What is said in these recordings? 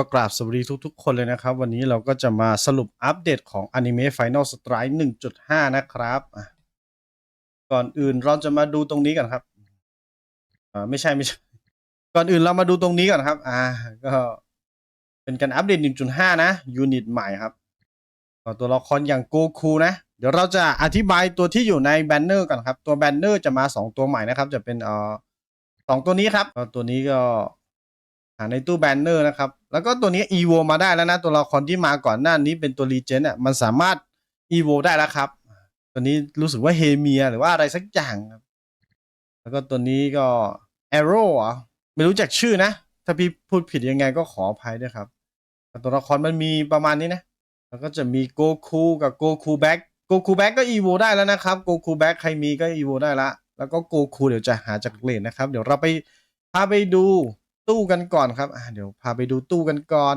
ก็กราบสวัสดีทุกๆ คนเลยนะครับ วันนี้เราก็จะมาสรุปอัปเดตของ Anime Final Strike 1.5 นะครับก่อนอื่นเราจะมาดูตรงนี้กันครับอ่าไม่ใช่ไม่ใช่ ก่อนอื่นเรามาดูตรงนี้ก่อนครับ อ่า ก็เป็นการอัปเดต 1.5 นะยูนิตใหม่ครับตัวละครอย่างโกคูนะ เดี๋ยวเราจะอธิบายตัวที่อยู่ในแบนเนอร์ก่อนครับ ตัวแบนเนอร์จะมา 2 ตัวใหม่นะครับ จะเป็นเอ่อสองตัวนี้ครับ ตัวนี้ก็หาในตู้แบนเนอร์นะครับ แล้วก็ตัวนี้ EVO มาได้แล้วนะ ตัวละครที่มาก่อนหน้านี้เป็นตัวรีเจนอะมันสามารถ EVO ได้แล้วครับ ตัวนี้รู้สึกว่าเฮเมียหรือว่าอะไรสักอย่างครับแล้วก็ตัวนี้ก็ Arrow อะไม่รู้จักชื่อนะ ถ้าพี่พูดผิดยังไงก็ขออภัยด้วยครับตัวละครมันมีประมาณนี้นะ แล้วก็จะมีโกคูกับโกคูแบ็กโกคูแบ็กก็ EVO ได้แล้วนะครับโกคูแบ็กใครมีก็ EVO ได้ละ แล้วก็โกคูเดี๋ยวจะหาจากเลนนะครับ เดี๋ยวเราไปพาไปดู ตู้กันก่อนครับอะเดี๋ยวพาไปดูตู้กันก่อน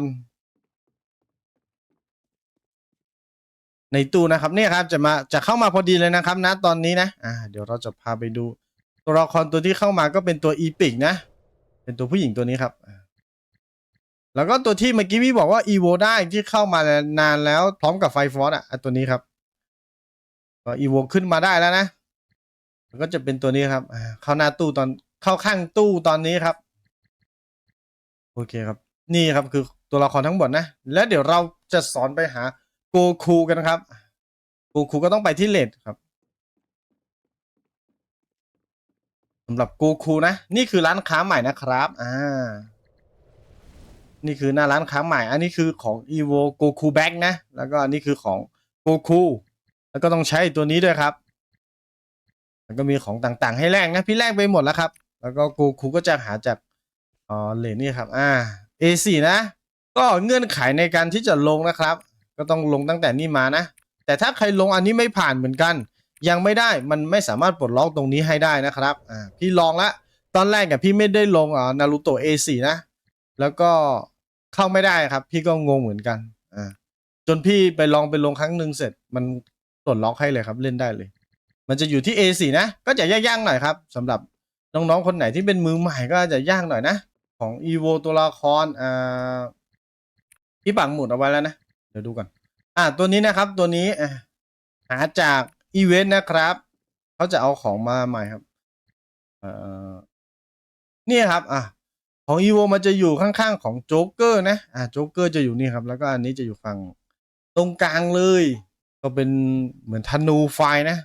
ในตู้นะครับเนี่ยครับจะมาจะเข้ามาพอดีเลยนะครับนะตอนนี้นะอ่าเดี๋ยวเราจะพาไปดู ตัวละครตัวที่เข้ามาก็เป็นตัวอีพิกนะ เป็นตัวผู้หญิงตัวนี้ครับแล้วก็ตัวที่เมื่อกี้พี่บอกว่าอีโวได้ที่เข้ามานานแล้ว พร้อมกับไฟฟอสอะอะตัวนี้ครับก็อีโวขึ้นมาได้แล้วนะแล้วก็จะเป็นตัวนี้ครับเข้าหน้าตู้ตอนเข้าข้างตู้ตอนนี้ครับ โอเคครับ นี่ครับคือตัวละครทั้งหมดนะ แล้วเดี๋ยวเราจะสอนไปหาโกคูกันนะครับ โกคูก็ต้องไปที่เลดครับสำหรับโกคูนะ นี่คือร้านค้าใหม่นะครับ อ่า นี่คือหน้าร้านค้าใหม่ อันนี้คือของ evo goku bag นะ แล้วก็อันนี้คือของ goku แล้วก็ต้องใช้ตัวนี้ด้วยครับแล้วก็มีของต่างๆ ให้แลกนะ พี่แลกไปหมดแล้วครับ แล้วก็โกคูก็จะหาจาก อ๋อเลนนี่ครับ อ่า A4 นะ ก็เงื่อนไขในการที่จะลงนะครับ ก็ต้องลงตั้งแต่นี่มานะ แต่ถ้าใครลงอันนี้ไม่ผ่านเหมือนกัน ยังไม่ได้มันไม่สามารถปลดล็อกตรงนี้ให้ได้นะครับ อ่า พี่ลองละ ตอนแรกกับพี่ไม่ได้ลงอ่านารูโตะ A4 นะ แล้วก็เข้าไม่ได้ครับ พี่ก็งงเหมือนกัน อ่า จนพี่ไปลองไปลงครั้งหนึ่งเสร็จ มันปลดล็อกให้เลยครับ เล่นได้เลย มันจะอยู่ที่ A4 นะ ก็จะยากๆหน่อยครับสำหรับน้องๆคนไหนที่เป็นมือใหม่ก็จะยากหน่อยนะ ของ EVO ตัวละครอ่าพี่ปังหมุดเอาไว้แล้วนะ เดี๋ยวดูก่อน อ่าตัวนี้นะครับตัวนี้หาจากอีเวนต์นะครับ เขาจะเอาของมาใหม่ครับเอ่อนี่ครับ อะของ EVO มันจะอยู่ข้างๆของโจ๊กเกอร์นะ อ่าโจ๊กเกอร์จะอยู่นี่ครับ แล้วก็อันนี้จะอยู่ฝั่งตรงกลางเลย ก็เป็นเหมือนธนูไฟนะ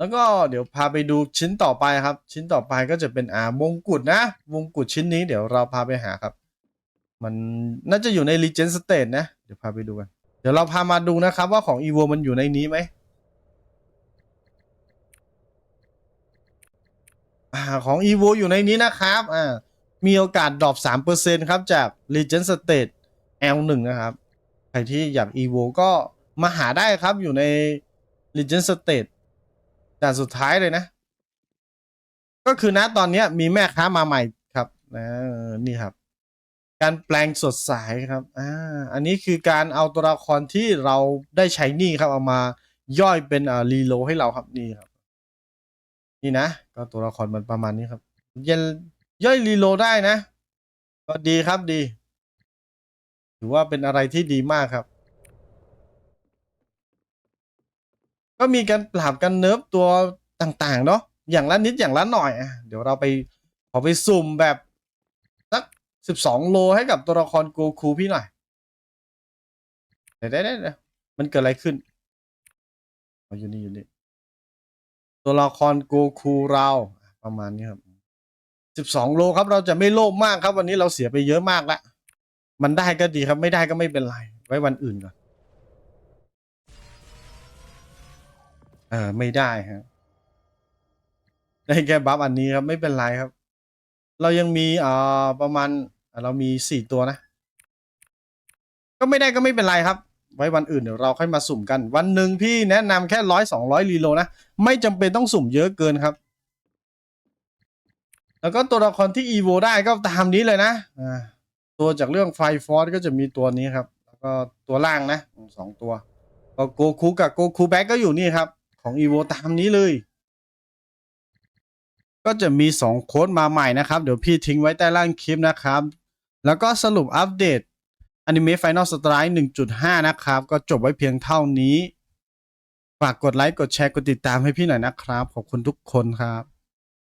แล้วก็เดี๋ยวพาไปดูชิ้นต่อไปครับ ชิ้นต่อไปก็จะเป็นอ่ามงกุฎนะมงกุฎชิ้นนี้เดี๋ยวเราพาไปหาครับ มันน่าจะอยู่ใน Legend State นะ เดี๋ยวพาไปดูกัน เดี๋ยวเราพามาดูนะครับว่าของ EVO มันอยู่ในนี้ไหมอ่าของ EVO อยู่ในนี้นะครับอ่ามีโอกาสดรอป3%ครับจาก Legend State L1 นะครับ ใครที่อยาก EVO ก็มาหาได้ครับอยู่ใน Legend State ด่านสุดท้ายเลยนะ ก็คือนะตอนนี้มีแม่ค้ามาใหม่ครับนะนี่ครับ การแปลงสดใสครับอ่าอันนี้คือการเอาตัวละครที่เราได้ใช้นี่ครับเอามาย่อยเป็นอ่ารีโลให้เราครับนี่ครับ นี่นะ ก็ตัวละครมันประมาณนี้ครับยันย่อยรีโลได้นะ ก็ดีครับดี ถือว่าเป็นอะไรที่ดีมากครับ ก็มีการปราบกันเนิร์ฟตัวต่างๆ เนาะอย่างละนิดอย่างละหน่อยอะเดี๋ยวเราไปขอไปสุ่มแบบสักสิบสองโลให้กับตัวละครโกคูพี่หน่อยเดี๋ยวเดี๋ยวเดี๋ยวมันเกิดอะไรขึ้นออยู่นี่อยู่นี่ตัวละครโกคูเราประมาณนี้ครับสิบสองโลครับเราจะไม่โลภมากครับ วันนี้เราเสียไปเยอะมากแล้วมันได้ก็ดีครับ ไม่ได้ก็ไม่เป็นไร ไว้วันอื่นก่อน เออ ไม่ได้ครับได้แค่บัฟอันนี้ครับ ไม่เป็นไรครับ เรายังมีอ่าประมาณเรามีสี่ตัวนะ ก็ไม่ได้ก็ไม่เป็นไรครับ ไว้วันอื่นเดี๋ยวเราค่อยมาสุ่มกัน วันหนึ่งพี่แนะนำแค่ร้อยสองร้อยรีโลนะ ไม่จำเป็นต้องสุ่มเยอะเกินครับ แล้วก็ตัวละครที่ EVO ได้ก็ตามนี้เลยนะอ่าตัวจากเรื่องไฟฟอร์ก็จะมีตัวนี้ครับ แล้วก็ตัวล่างนะสองตัวก็โกคูกับโกคูแบ็กก็อยู่นี่ครับ ของ EVO ตามนี้เลย ก็จะมี 2 โค้ดมาใหม่นะครับ เดี๋ยวพี่ทิ้งไว้ใต้ล่างคลิปนะครับ แล้วก็สรุปอัปเดต Anime Final Strike 1.5 นะครับ ก็จบไว้เพียงเท่านี้ ฝากกดไลค์ กดแชร์ กดติดตามให้พี่หน่อยนะครับ ขอบคุณทุกคนครับ